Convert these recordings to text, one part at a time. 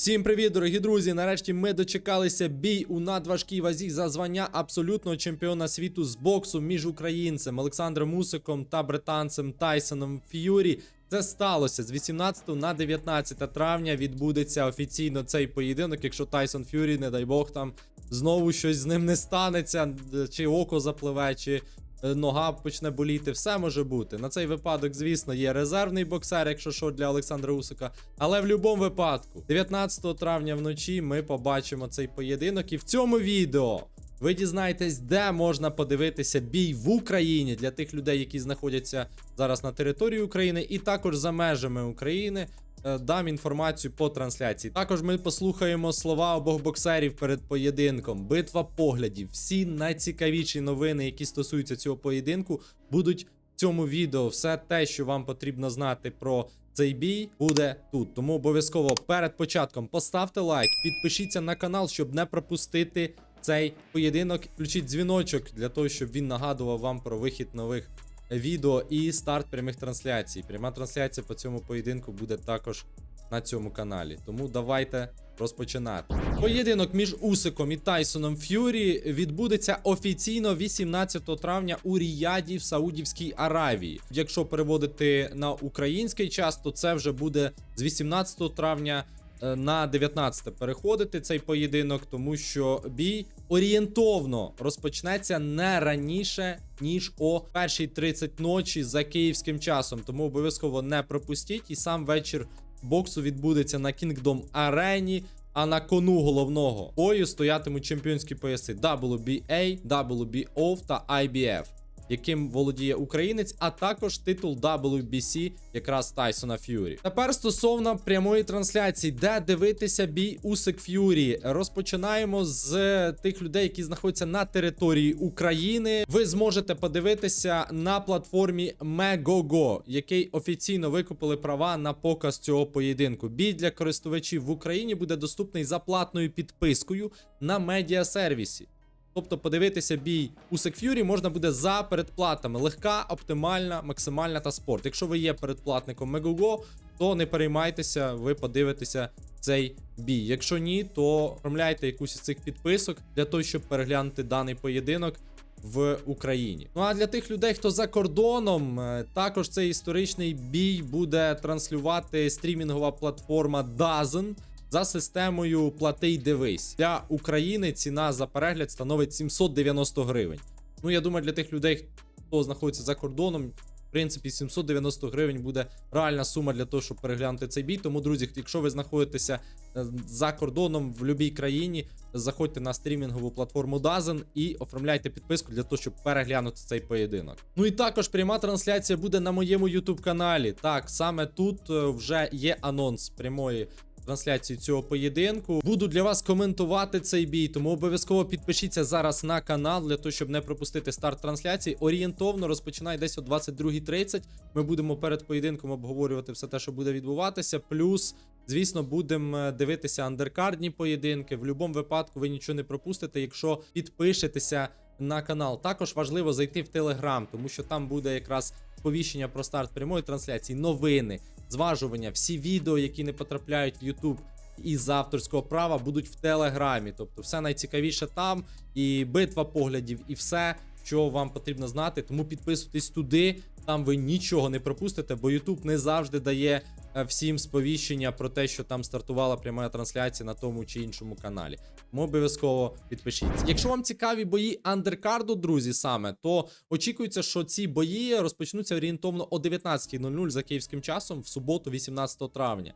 Всім привіт, дорогі друзі! Нарешті ми дочекалися бій у надважкій вазі за звання абсолютного чемпіона світу з боксу між українцем Олександром Усиком та британцем Тайсоном Ф'юрі. Це сталося з 18 на 19 травня. Відбудеться офіційно цей поєдинок. Якщо Тайсон Ф'юрі, не дай Бог, там знову щось з ним не станеться, чи око запливе, чи нога почне боліти, все може бути. На цей випадок, звісно, є резервний боксер, якщо що для Олександра Усика. Але в будь-якому випадку, 19 травня вночі ми побачимо цей поєдинок. І в цьому відео ви дізнаєтесь, де можна подивитися бій в Україні для тих людей, які знаходяться зараз на території України, і також за межами України. Е, Дам інформацію по трансляції. Також ми послухаємо слова обох боксерів перед поєдинком. Битва поглядів. Всі найцікавіші новини, які стосуються цього поєдинку, будуть в цьому відео. Все те, що вам потрібно знати про цей бій, буде тут. Тому обов'язково перед початком поставте лайк, підпишіться на канал, щоб не пропустити цей поєдинок. Включіть дзвіночок для того, щоб він нагадував вам про вихід нових відео і старт прямих трансляцій. Пряма трансляція по цьому поєдинку буде також на цьому каналі. Тому давайте розпочинати. Поєдинок між Усиком і Тайсоном Ф'юрі відбудеться офіційно 18 травня у Ріяді в Саудівській Аравії. Якщо переводити на український час, то це вже буде з 18 травня е, на 19 переходити цей поєдинок, тому що бій орієнтовно розпочнеться не раніше ніж о 1.30 ночі за київським часом. Тому обов'язково не пропустіть. І сам вечір боксу відбудеться на Kingdom арені. А на кону головного бою стоятимуть чемпіонські пояси WBA, WBO та IBF, яким володіє українець, а також титул WBC якраз Тайсона Ф'юрі. Тепер стосовно прямої трансляції, де дивитися бій Усик Ф'юрі. Розпочинаємо з тих людей, які знаходяться на території України. Ви зможете подивитися на платформі Megogo, який офіційно викупили права на показ цього поєдинку. Бій для користувачів в Україні буде доступний за платною підпискою на медіасервісі. Тобто подивитися бій у Секфюрі можна буде за передплатами. Легка, оптимальна, максимальна та спорт. Якщо ви є передплатником Megogo, то не переймайтеся, ви подивитеся цей бій. Якщо ні, то оформляйте якусь із цих підписок для того, щоб переглянути даний поєдинок. В Україні. Ну а для тих людей, хто за кордоном, е, також цей історичний бій буде транслювати стрімінгова платформа DAZN за системою плати й дивись. Для України ціна за перегляд становить 790 гривень. Ну, я думаю, для тих людей, хто знаходиться за кордоном, в принципі, 790 гривень буде реальна сума для того, щоб переглянути цей бій. Тому, друзі, якщо ви знаходитеся е, за кордоном в будь-якій країні, заходьте на стрімінгову платформу DAZN і оформляйте підписку для того, щоб переглянути цей поєдинок. Ну і також пряма трансляція буде на моєму YouTube каналі. Так, саме тут е, вже є анонс прямої трансляції цього поєдинку. Буду для вас коментувати цей бій, тому обов'язково підпишіться зараз на канал для того, щоб не пропустити старт трансляції. Орієнтовно розпочинає десь о 22.30. Ми будемо перед поєдинком обговорювати все те, що буде відбуватися. Плюс, звісно, будемо е, дивитися андеркардні поєдинки. В будь-якому випадку ви нічого не пропустите, якщо підпишетеся на канал. Також важливо зайти в Телеграм, тому що там буде якраз сповіщення про старт прямої трансляції, новини, зважування, всі відео, які не потрапляють в YouTube із авторського права, будуть в Телеграмі. Тобто, все найцікавіше там, і битва поглядів, і все, що вам потрібно знати. Тому підписуйтесь туди. Там ви нічого не пропустите, бо YouTube не завжди дає всім сповіщення про те, що там стартувала пряма трансляція на тому чи іншому каналі. Тому обов'язково підпишіться. Якщо вам цікаві бої андеркарду, друзі, саме то очікується, що ці бої розпочнуться орієнтовно о 19.00 за київським часом в суботу, 18 травня.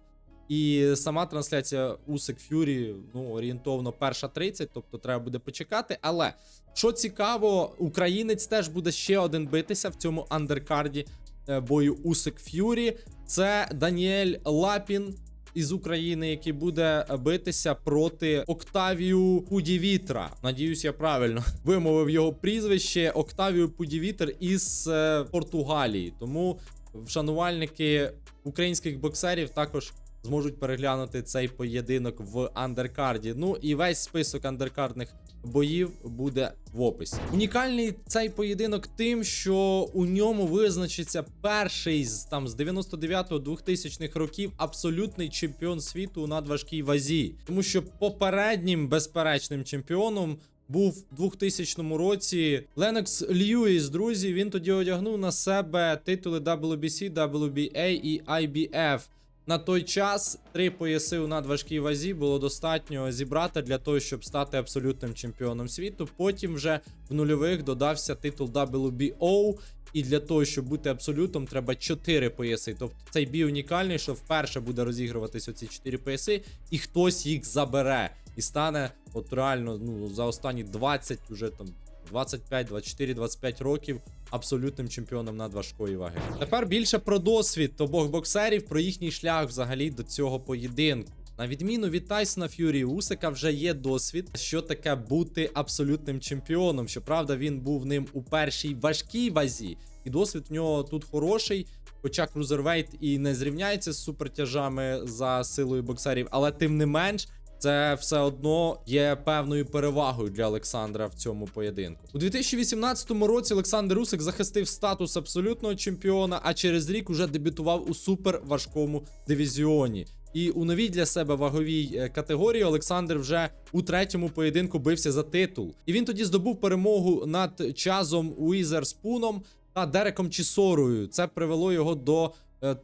І сама трансляція Усик Фюрі, ну, орієнтовно перша 30, тобто треба буде почекати. Але що цікаво, українець теж буде ще один битися в цьому андеркарді е, бою Усик Ф'юрі. Це Даніель Лапін із України, який буде битися проти Октавію Пудівітра. Надіюсь, я правильно вимовив його прізвище Октавію Пудівітр із е, Португалії. Тому вшанувальники українських боксерів також зможуть переглянути цей поєдинок в андеркарді. Ну і весь список андеркардних боїв буде в описі. Унікальний цей поєдинок тим, що у ньому визначиться перший з там з 99-2000 років абсолютний чемпіон світу у надважкій вазі, тому що попереднім безперечним чемпіоном. Був у 2000 році Ленокс Льюіс, друзі. Він тоді одягнув на себе титули WBC, WBA і IBF. На той час три пояси у надважкій вазі було достатньо зібрати для того, щоб стати абсолютним чемпіоном світу. Потім вже в нульових додався титул WBO. І для того, щоб бути абсолютом, треба 4 пояси. Тобто цей бій унікальний, що вперше буде розігруватись оці 4 пояси, і хтось їх забере і стане от реально ну, за останні 20, уже там 25, 24, 25 років абсолютним чемпіоном надважкої ваги. Тепер більше про досвід обох боксерів, про їхній шлях взагалі до цього поєдинку. На відміну від Тайсона Ф'юрі, Усика вже є досвід, що таке бути абсолютним чемпіоном. Щоправда, він був ним у першій важкій вазі, і досвід в нього тут хороший. Хоча крузервейт і не зрівняється з супертяжами за силою боксерів, але тим не менш. Це все одно є певною перевагою для Олександра в цьому поєдинку. У 2018 році Олександр Усик захистив статус абсолютного чемпіона, а через рік уже дебютував у суперважкому дивізіоні. І у новій для себе ваговій е, категорії Олександр вже у третьому поєдинку бився за титул. І він тоді здобув перемогу над Чазом Уізерспуном та Дереком Чісорою. Це привело його до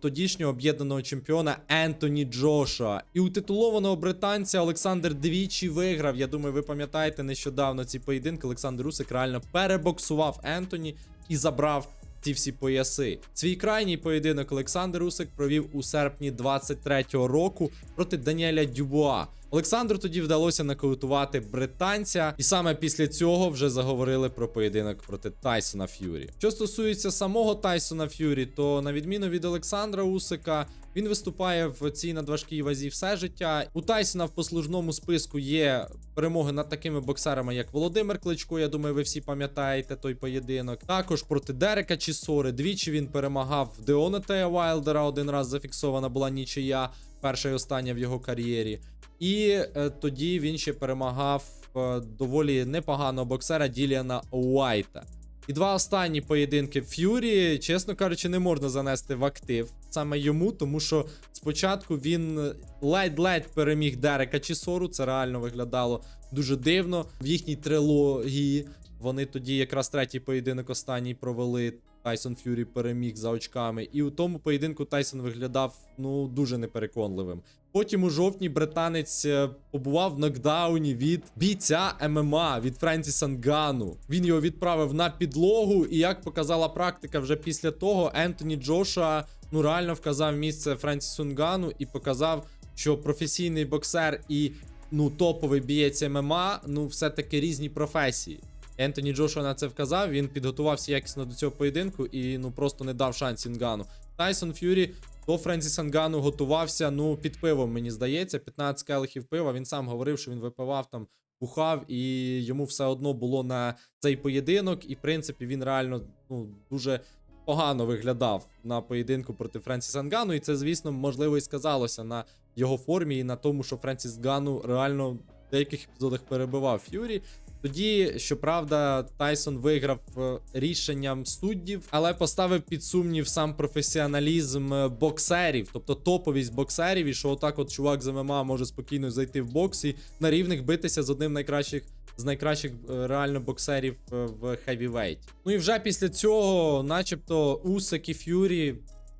тодішнього об'єднаного чемпіона Ентоні Джоша. І у титулованого британця Олександр двічі виграв. Я думаю, ви пам'ятаєте нещодавно ці поєдинки. Олександр Русик реально перебоксував Ентоні і забрав. Ці всі пояси. Свій крайній поєдинок Олександр Усик провів у серпні 23-го року проти Даніеля Дюбуа. Олександру тоді вдалося нокаутувати британця, і саме після цього вже заговорили про поєдинок проти Тайсона Ф'юрі. Що стосується самого Тайсона Ф'юрі, то на відміну від Олександра Усика, він виступає в цій надважкій вазі все життя. У Тайсона в послужному списку є перемоги над такими боксерами, як Володимир Кличко. Я думаю, ви всі пам'ятаєте той поєдинок. Також проти Дерека Чісори. Двічі він перемагав Деонатея Вайлдера. Один раз зафіксована була нічия, перша і остання в його кар'єрі. І е, тоді він ще перемагав е, доволі непоганого боксера Діліана Уайта. І два останні поєдинки Ф'юрі, чесно кажучи, не можна занести в актив саме йому, тому що спочатку він ледь-ледь переміг Дерека Чісору. Це реально виглядало дуже дивно. В їхній трилогії вони тоді якраз третій поєдинок останній провели. Тайсон Ф'юрі переміг за очками. І у тому поєдинку Тайсон виглядав ну дуже непереконливим. Потім у жовтні британець е, побував в нокдауні від бійця ММА від Френсіса Нгану. Він його відправив на підлогу, і як показала практика, вже після того Ентоні Джоша ну реально вказав місце Френсісу Нгану і показав, що професійний боксер і ну топовий бієць ММА, ну все-таки різні професії. Ентоні Джошуа на це вказав. Він підготувався якісно до цього поєдинку і ну просто не дав шансів Нгану. Тайсон Ф'юрі до Френсіса Нгану готувався. Ну, під пивом, мені здається, 15 келихів пива. Він сам говорив, що він випивав там, бухав, і йому все одно було на цей поєдинок. І, в принципі, він реально ну, дуже погано виглядав на поєдинку проти Френсіса Нгану. І це, звісно, можливо, і сказалося на його формі і на тому, що Френсіс Нгану реально в деяких епізодах перебивав Ф'юрі. Тоді, щоправда, Тайсон виграв е, рішенням суддів, але поставив під сумнів сам професіоналізм е, боксерів, тобто топовість боксерів, і що отак, от чувак з ММА може спокійно зайти в бокс і на рівних битися з одним найкращих. З найкращих е, реально боксерів в хевівейті. Ну і вже після цього, начебто, Усик і Ф'юрі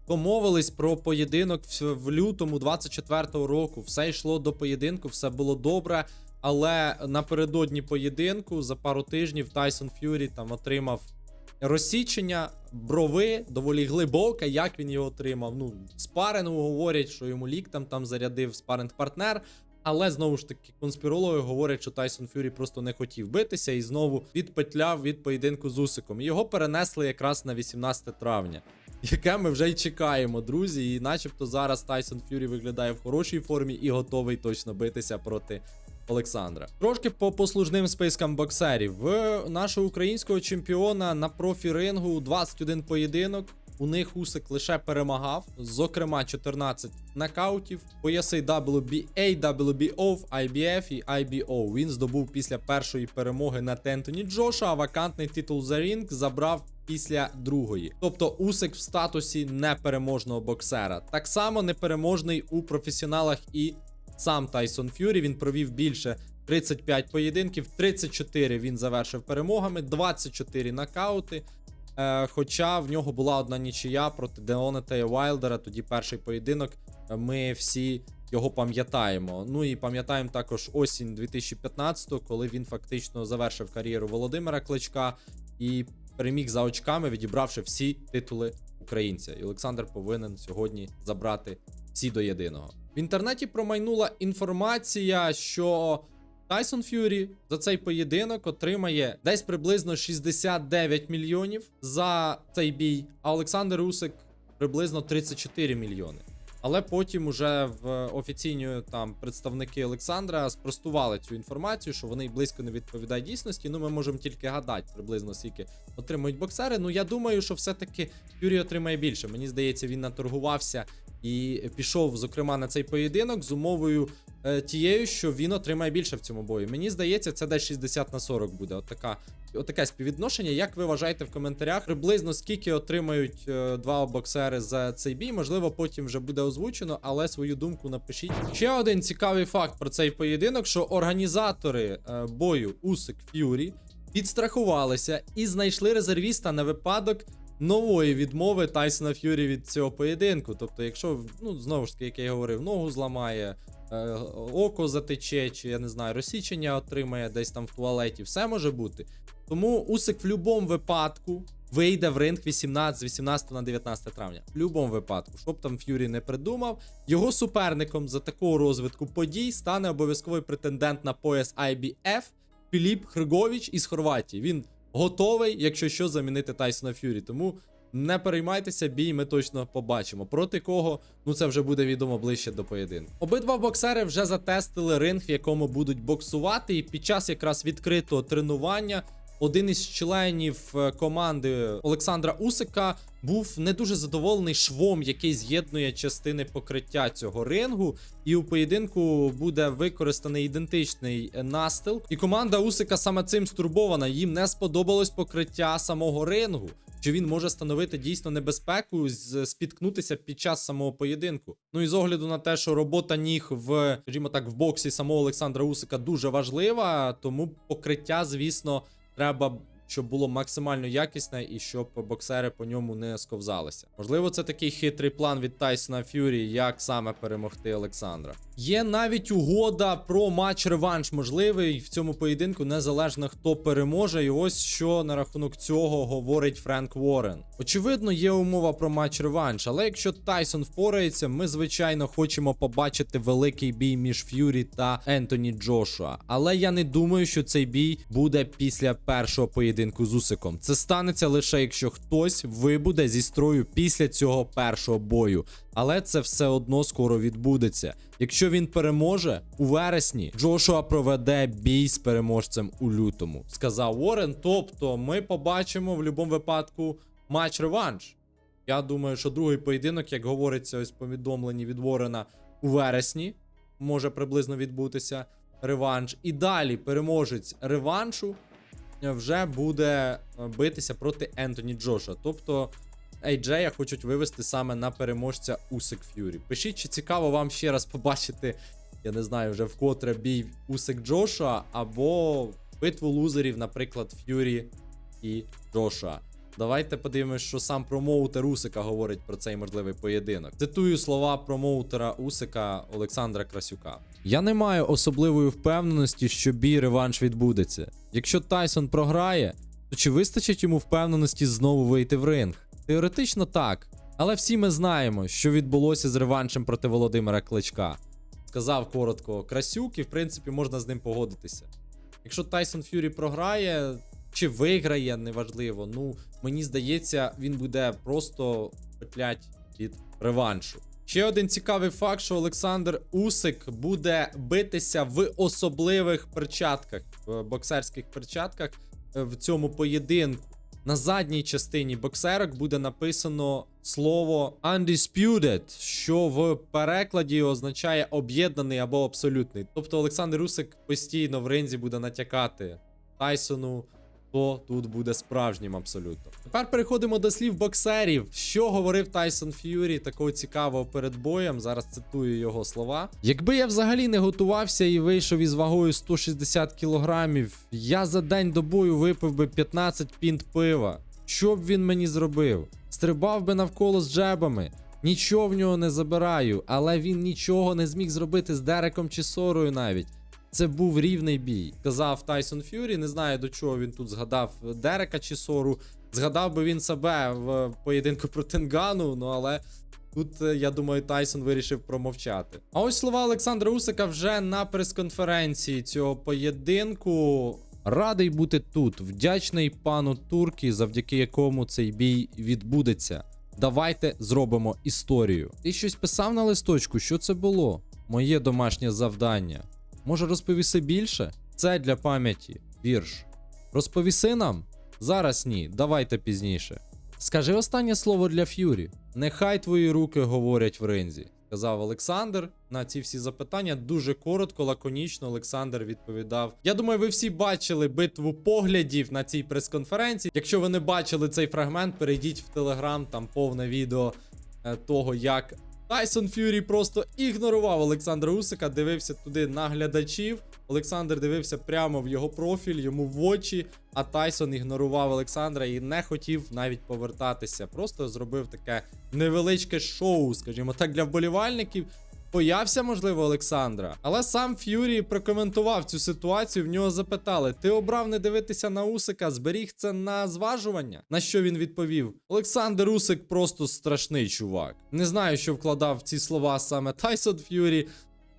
домовились про поєдинок в лютому 24-го року. Все йшло до поєдинку, все було добре. Але напередодні поєдинку за пару тижнів Тайсон Ф'юрі там отримав розсічення брови доволі глибоке. Як він його отримав? Ну, спарингу говорять, що йому ліктем там зарядив спаринг партнер. Але знову ж таки, конспірологи говорять, що Тайсон Фюрі просто не хотів битися і знову відпетляв від поєдинку з Усиком. Його перенесли якраз на 18 травня, яке ми вже й чекаємо, друзі. І начебто зараз Тайсон Фюрі виглядає в хорошій формі і готовий точно битися проти Олександра. Трошки по послужним спискам боксерів. В нашого українського чемпіона на профі рингу 21 поєдинок. У них Усик лише перемагав, зокрема 14 нокаутів, пояси WBA, WBO, IBF і IBO. Він здобув після першої перемоги над Ентоні Джоша, а вакантний титул за рінг забрав після другої. Тобто Усик в статусі непереможного боксера. Так само непереможний у професіоналах і сам Тайсон Ф'юрі. Він провів більше 35 поєдинків, 34 він завершив перемогами, 24 нокаути. Е, хоча в нього була одна нічия проти Деонета Вайлдера. Тоді перший поєдинок. е, Ми всі його пам'ятаємо. Ну і пам'ятаємо також осінь 2015-го, коли він фактично завершив кар'єру Володимира Кличка і переміг за очками, відібравши всі титули українця. І Олександр повинен сьогодні забрати всі до єдиного. В інтернеті промайнула інформація, що Тайсон Ф'юрі за цей поєдинок отримає десь приблизно 69 мільйонів за цей бій, а Олександр Усик приблизно 34 мільйони. Але потім уже в офіційні там представники Олександра спростували цю інформацію, що вони близько не відповідають дійсності. Ну, ми можемо тільки гадати приблизно скільки отримують боксери. Ну я думаю, що все-таки Фюрі отримає більше. Мені здається, він наторгувався і пішов, зокрема, на цей поєдинок з умовою е, тією, що він отримає більше в цьому бою. Мені здається, це десь 60 на 40 буде. Отака. Отаке співвідношення. Як ви вважаєте в коментарях? Приблизно скільки отримають е, два боксери за цей бій? Можливо, потім вже буде озвучено, але свою думку напишіть. Ще один цікавий факт про цей поєдинок: що організатори е, бою Усик Ф'юрі підстрахувалися і знайшли резервіста на випадок нової відмови Тайсона Ф'юрі від цього поєдинку. Тобто, якщо ну знову ж таки, як я говорив, ногу зламає. е, Око затече, чи я не знаю, розсічення отримає десь там в туалеті, все може бути. Тому Усик в будь-якому випадку вийде в ринг 18 з 18 на 19 травня. В будь-якому випадку, щоб там Ф'юрі не придумав, його суперником за такого розвитку подій стане обов'язковий претендент на пояс IBF Філіп Хригович із Хорватії. Він готовий, якщо що, замінити Тайсона Ф'юрі. Тому не переймайтеся, бій ми точно побачимо. Проти кого, ну це вже буде відомо ближче до поєдинку. Обидва боксери вже затестили ринг, в якому будуть боксувати, і під час якраз відкритого тренування. Один із членів е, команди Олександра Усика був не дуже задоволений швом, який з'єднує частини покриття цього рингу. І у поєдинку буде використаний ідентичний настил. І команда Усика саме цим стурбована. Їм не сподобалось покриття самого рингу. Що він може становити дійсно небезпеку, спіткнутися під час самого поєдинку. Ну і з огляду на те, що робота ніг в, скажімо так, в боксі самого Олександра Усика дуже важлива, тому покриття, звісно, треба, щоб було максимально якісне і щоб боксери по ньому не сковзалися. Можливо, це такий хитрий план від Тайсона Ф'юрі, як саме перемогти Олександра. Є навіть угода про матч реванш можливий в цьому поєдинку, незалежно хто переможе. І ось що на рахунок цього говорить Френк Уоррен. Очевидно, є умова про матч реванш, але якщо Тайсон впорається, ми звичайно хочемо побачити великий бій між Ф'юрі та Ентоні Джошуа. Але я не думаю, що цей бій буде після першого поєдинку з Усиком. Це станеться лише якщо хтось вибуде зі строю після цього першого бою. Але це все одно скоро відбудеться. Якщо він переможе у вересні, Джошуа проведе бій з переможцем у лютому, сказав Уоррен. Тобто, ми побачимо в будь-якому випадку матч реванш. Я думаю, що другий поєдинок, як говориться, ось повідомлені від Ворена у вересні, може приблизно відбутися реванш. І далі переможець реваншу вже буде е, битися проти Ентоні Джоша. Тобто AJ хочуть вивести саме на переможця Усик Ф'юрі. Пишіть, чи цікаво вам ще раз побачити, я не знаю, вже вкотре бій Усик Джоша або битву лузерів, наприклад, Ф'юрі і Джоша. Давайте подивимось, що сам промоутер Усика говорить про цей можливий поєдинок. Цитую слова промоутера Усика Олександра Красюка. Я не маю особливої впевненості, що бій реванш відбудеться. Якщо Тайсон програє, то чи вистачить йому впевненості знову вийти в ринг? Теоретично так, але всі ми знаємо, що відбулося з реваншем проти Володимира Кличка. Сказав коротко Красюк, і в принципі можна з ним погодитися. Якщо Тайсон Ф'юрі програє чи виграє, неважливо. Ну, мені здається, він буде просто петлять від реваншу. Ще один цікавий факт, що Олександр Усик буде битися в особливих перчатках, в боксерських перчатках е, в цьому поєдинку. на задній частині боксерок буде написано слово undisputed, що в перекладі означає об'єднаний або абсолютний. Тобто Олександр Русик постійно в ринзі буде натякати Тайсону, хто тут буде справжнім абсолютно. Тепер переходимо до слів боксерів. Що говорив Тайсон Ф'юрі такого цікавого перед боєм? Зараз цитую його слова. Якби я взагалі не готувався і вийшов із вагою 160 кілограмів, я за день до бою випив би 15 пінт пива. Що б він мені зробив? Стрибав би навколо з джебами. Нічого в нього не забираю, але він нічого не зміг зробити з Дереком чи Сорою навіть. Це був рівний бій. Казав Тайсон Ф'юрі. Не знаю до чого він тут згадав Дерека чи Сору. Згадав би він себе в поєдинку проти Нгану, ну але тут, е, я думаю, Тайсон вирішив промовчати. А ось слова Олександра Усика вже на прес-конференції цього поєдинку. Радий бути тут, вдячний пану Туркі, завдяки якому цей бій відбудеться. Давайте зробимо історію. Ти щось писав на листочку, що це було? Моє домашнє завдання. Може, розповіси більше? Це для пам'яті. Вірш. Розповіси нам? Зараз ні, давайте пізніше. Скажи останнє слово для Ф'юрі. Нехай твої руки говорять в ринзі, сказав Олександр. На ці всі запитання дуже коротко, лаконічно Олександр відповідав. Я думаю, ви всі бачили битву поглядів на цій прес-конференції. Якщо ви не бачили цей фрагмент, перейдіть в телеграм, там повне відео е, того, як Тайсон Ф'юрі просто ігнорував Олександра Усика, дивився туди на глядачів. Олександр дивився прямо в його профіль, йому в очі, а Тайсон ігнорував Олександра і не хотів навіть повертатися. Просто зробив таке невеличке шоу, скажімо так, для вболівальників. Боявся, можливо, Олександра. Але сам Ф'юрі прокоментував цю ситуацію. В нього запитали: ти обрав не дивитися на Усика, зберіг це на зважування? На що він відповів: Олександр Усик просто страшний чувак. Не знаю, що вкладав ці слова саме Тайсон Ф'юрі.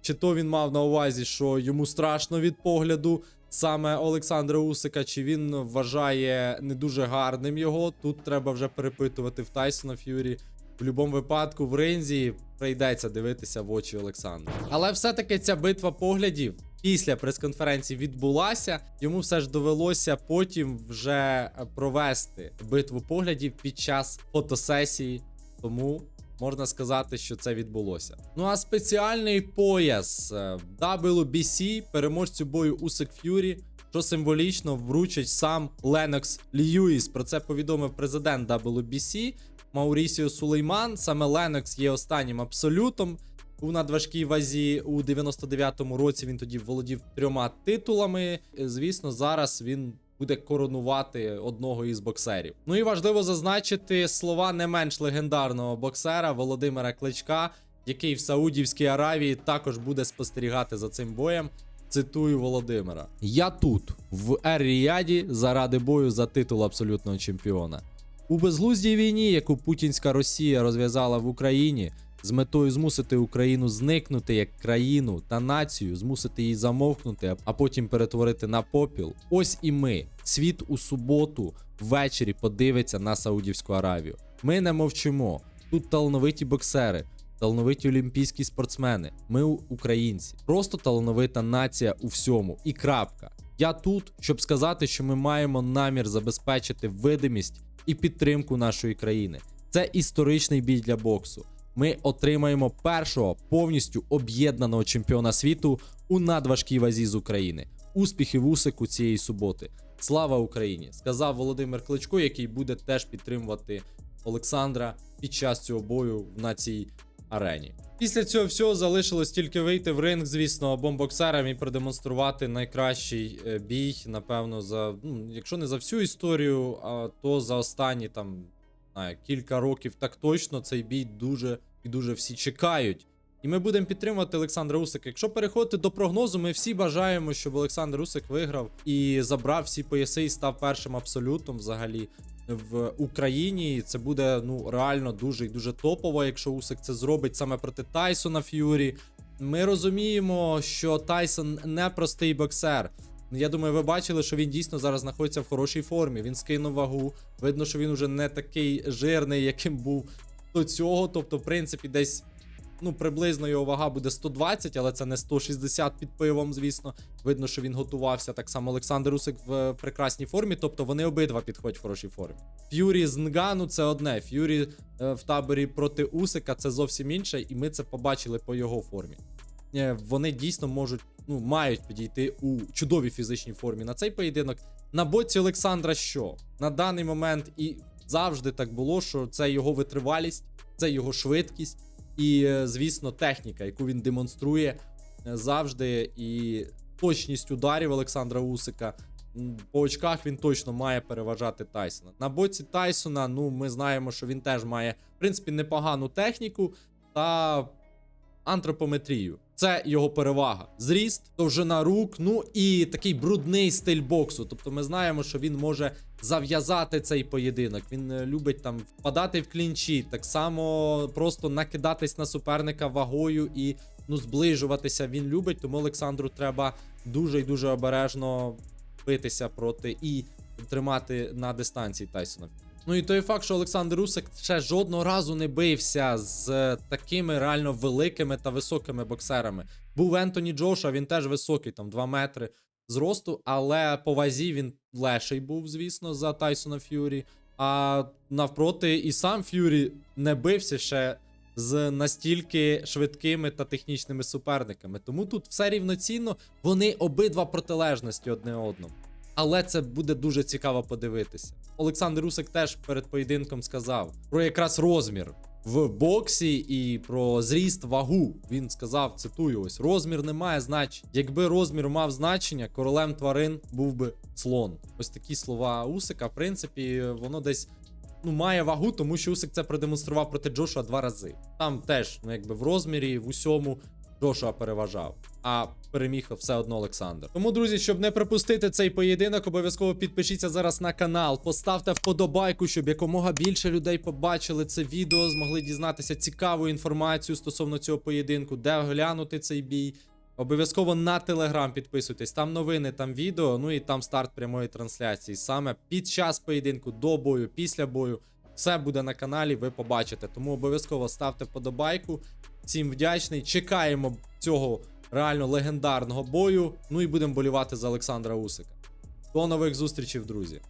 Чи то він мав на увазі, що йому страшно від погляду саме Олександра Усика, чи він вважає не дуже гарним його. Тут треба вже перепитувати в Тайсона Ф'юрі. В будь-якому випадку в ринзі прийдеться дивитися в очі Олександра. Але все-таки ця битва поглядів після прес-конференції відбулася. Йому все ж довелося потім вже провести битву поглядів під час фотосесії. Тому можна сказати, що це відбулося. Ну а спеціальний пояс е, WBC переможцю бою Усик Ф'юрі, що символічно вручить сам Ленокс Льюіс. Про це повідомив президент WBC Маурісіо Сулейман. Саме Ленокс є останнім абсолютом. У надважкій вазі у 99-му році він тоді володів трьома титулами. Звісно, зараз він буде коронувати одного із боксерів. Ну і важливо зазначити слова не менш легендарного боксера Володимира Кличка, який в Саудівській Аравії також буде спостерігати за цим боєм. Цитую Володимира: Я тут, в Ер-Ріяді, заради бою за титул абсолютного чемпіона. У безглуздій війні, яку путінська Росія розв'язала в Україні, з метою змусити Україну зникнути як країну та націю, змусити її замовкнути, а потім перетворити на попіл. Ось і ми. Світ у суботу ввечері подивиться на Саудівську Аравію. Ми не мовчимо. Тут талановиті боксери, талановиті олімпійські спортсмени. Ми українці. Просто талановита нація у всьому. І крапка. Я тут, щоб сказати, що ми маємо намір забезпечити видимість і підтримку нашої країни. Це історичний бій для боксу. Ми отримаємо першого повністю об'єднаного чемпіона світу у надважкій вазі з України. Успіхів Усику цієї суботи. Слава Україні! Сказав Володимир Кличко, який буде теж підтримувати Олександра під час цього бою на цій арені. Після цього всього залишилось тільки вийти в ринг, звісно, обом боксерам і продемонструвати найкращий е, бій, напевно, за ну, якщо не за всю історію, а то за останні там знаю, кілька років так точно цей бій дуже і дуже всі чекають. І ми будемо підтримувати Олександра Усика. Якщо переходити до прогнозу, ми всі бажаємо, щоб Олександр Усик виграв і забрав всі пояси і став першим абсолютом взагалі в Україні. Це буде ну реально дуже і дуже топово, якщо Усик це зробить саме проти Тайсона Ф'юрі. Ми розуміємо, що Тайсон не простий боксер. Я думаю, ви бачили, що він дійсно зараз знаходиться в хорошій формі. Він скинув вагу. Видно, що він уже не такий жирний, яким був до цього. Тобто, в принципі, десь Ну, приблизно його вага буде 120, але це не 160 під пивом, звісно. Видно, що він готувався. Так само Олександр Усик в е, прекрасній формі, тобто вони обидва підходять в хорошій формі. Ф'юрі з Нгану це одне. Ф'юрі е, в таборі проти Усика це зовсім інше, і ми це побачили по його формі. Е, Вони дійсно можуть, ну, мають підійти у чудовій фізичній формі на цей поєдинок. На боці Олександра що? На даний момент і завжди так було, що це його витривалість, це його швидкість і, е, звісно, техніка, яку він демонструє е, завжди. І точність ударів Олександра Усика. По очках він точно має переважати Тайсона. На боці Тайсона, ну ми знаємо, що він теж має, в принципі, непогану техніку та антропометрію. Це його перевага. Зріст, довжина рук, ну і такий брудний стиль боксу. Тобто ми знаємо, що він може зав'язати цей поєдинок. Він е, любить там впадати в клінчі, так само просто накидатись на суперника вагою і ну зближуватися. Він любить, тому Олександру треба дуже і дуже обережно битися проти і тримати на дистанції Тайсона. Ну і той факт, що Олександр Усик ще жодного разу не бився з е, такими реально великими та високими боксерами. Був Ентоні Джоша, він теж високий, там 2 метри зросту, але по вазі він леший був, звісно, за Тайсона Ф'юрі. А навпроти, і сам Ф'юрі не бився ще з настільки швидкими та технічними суперниками. Тому тут все рівноцінно, вони обидва протилежності одне одному. Але це буде дуже цікаво подивитися. Олександр Усик теж перед поєдинком сказав про якраз розмір в боксі і про зріст вагу. Він сказав: цитую: ось розмір не має значення. Якби розмір мав значення, королем тварин був би слон. Ось такі слова Усика. В принципі, воно десь. Ну, має вагу, тому що Усик це продемонстрував проти Джошуа два рази. Там теж, ну якби в розмірі, в усьому Джошуа переважав, а переміг все одно Олександр. Тому, друзі, щоб не пропустити цей поєдинок, обов'язково підпишіться зараз на канал, поставте вподобайку, щоб якомога більше людей побачили це відео, змогли дізнатися цікаву інформацію стосовно цього поєдинку, де глянути цей бій. Обов'язково на телеграм підписуйтесь. Там новини, там відео, ну і там старт прямої трансляції. Саме під час поєдинку, до бою, після бою. Все буде на каналі, ви побачите. Тому обов'язково ставте вподобайку. Всім вдячний. Чекаємо цього реально легендарного бою. Ну і будемо болівати за Олександра Усика. До нових зустрічей, друзі.